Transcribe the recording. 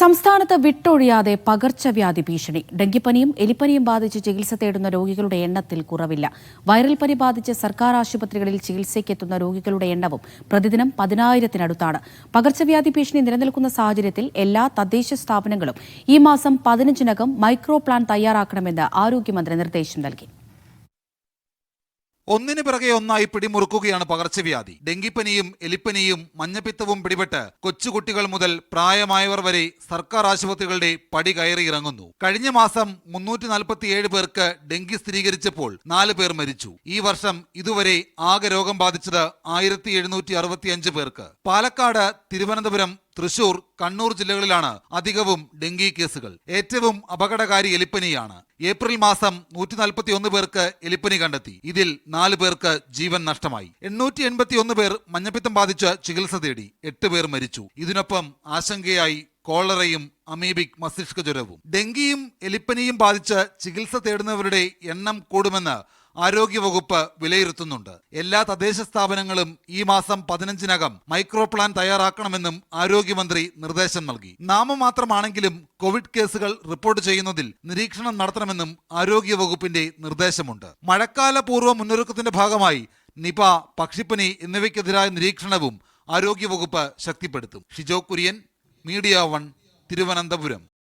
സംസ്ഥാനത്ത് വിട്ടൊഴിയാതെ പകർച്ചവ്യാധി ഭീഷണി. ഡെങ്കിപ്പനിയും എലിപ്പനിയും ബാധിച്ച് ചികിത്സ തേടുന്ന രോഗികളുടെ എണ്ണത്തിൽ കുറവില്ല. വൈറൽ പനി ബാധിച്ച് സർക്കാർ ആശുപത്രികളിൽ ചികിത്സയ്ക്കെത്തുന്ന രോഗികളുടെ എണ്ണവും പ്രതിദിനം പതിനായിരത്തിനടുത്താണ്. പകർച്ചവ്യാധി ഭീഷണി നിലനിൽക്കുന്ന സാഹചര്യത്തിൽ എല്ലാ തദ്ദേശ സ്ഥാപനങ്ങളും ഈ മാസം പതിനഞ്ചിനകം മൈക്രോ പ്ലാൻ തയ്യാറാക്കണമെന്ന് ആരോഗ്യമന്ത്രി നിർദ്ദേശം നൽകി. ഒന്നിനു പിറകെ ഒന്നായി പിടിമുറുക്കുകയാണ് പകർച്ചവ്യാധി. ഡെങ്കിപ്പനിയും എലിപ്പനിയും മഞ്ഞപ്പിത്തവും പിടിപെട്ട് കൊച്ചുകുട്ടികൾ മുതൽ പ്രായമായവർ വരെ സർക്കാർ ആശുപത്രികളുടെ പടി കയറി ഇറങ്ങുന്നു. കഴിഞ്ഞ മാസം മുന്നൂറ്റി നാൽപ്പത്തിയേഴ് പേർക്ക് ഡെങ്കി സ്ഥിരീകരിച്ചപ്പോൾ നാല് പേർ മരിച്ചു. ഈ വർഷം ഇതുവരെ ആകെ രോഗം ബാധിച്ചത് ആയിരത്തി പേർക്ക്. പാലക്കാട് തിരുവനന്തപുരം തൃശൂർ കണ്ണൂർ ജില്ലകളിലാണ് അധികവും ഡെങ്കി കേസുകൾ. ഏറ്റവും അപകടകാരി എലിപ്പനിയാണ്. ഏപ്രിൽ മാസം നൂറ്റി നാൽപ്പത്തി ഒന്ന് പേർക്ക് എലിപ്പനി കണ്ടെത്തി. ഇതിൽ നാല് പേർക്ക് ജീവൻ നഷ്ടമായി. എണ്ണൂറ്റി എൺപത്തി ഒന്ന് പേർ മഞ്ഞപ്പിത്തം ബാധിച്ച് ചികിത്സ തേടി എട്ട് പേർ മരിച്ചു. ഇതിനൊപ്പം ആശങ്കയായി കോളറയും അമീബിക് മസ്തിഷ്ക ജ്വരവും. ഡെങ്കിയും എലിപ്പനിയും ബാധിച്ച് ചികിത്സ തേടുന്നവരുടെ എണ്ണം കൂടുമെന്ന് ആരോഗ്യവകുപ്പ് വിലയിരുത്തുന്നുണ്ട്. എല്ലാ തദ്ദേശ സ്ഥാപനങ്ങളും ഈ മാസം പതിനഞ്ചിനകം മൈക്രോ പ്ലാൻ തയ്യാറാക്കണമെന്നും ആരോഗ്യമന്ത്രി നിർദ്ദേശം നൽകി. നാമമാത്രമാണെങ്കിലും കോവിഡ് കേസുകൾ റിപ്പോർട്ട് ചെയ്യുന്നതിൽ നിരീക്ഷണം നടത്തണമെന്നും ആരോഗ്യവകുപ്പിന്റെ നിർദ്ദേശമുണ്ട്. മഴക്കാല പൂർവ മുന്നൊരുക്കത്തിന്റെ ഭാഗമായി നിപ പക്ഷിപ്പനി എന്നിവയ്ക്കെതിരായ നിരീക്ഷണവും ആരോഗ്യവകുപ്പ് ശക്തിപ്പെടുത്തും. Shijo Kurian Media One Thiruvananthapuram.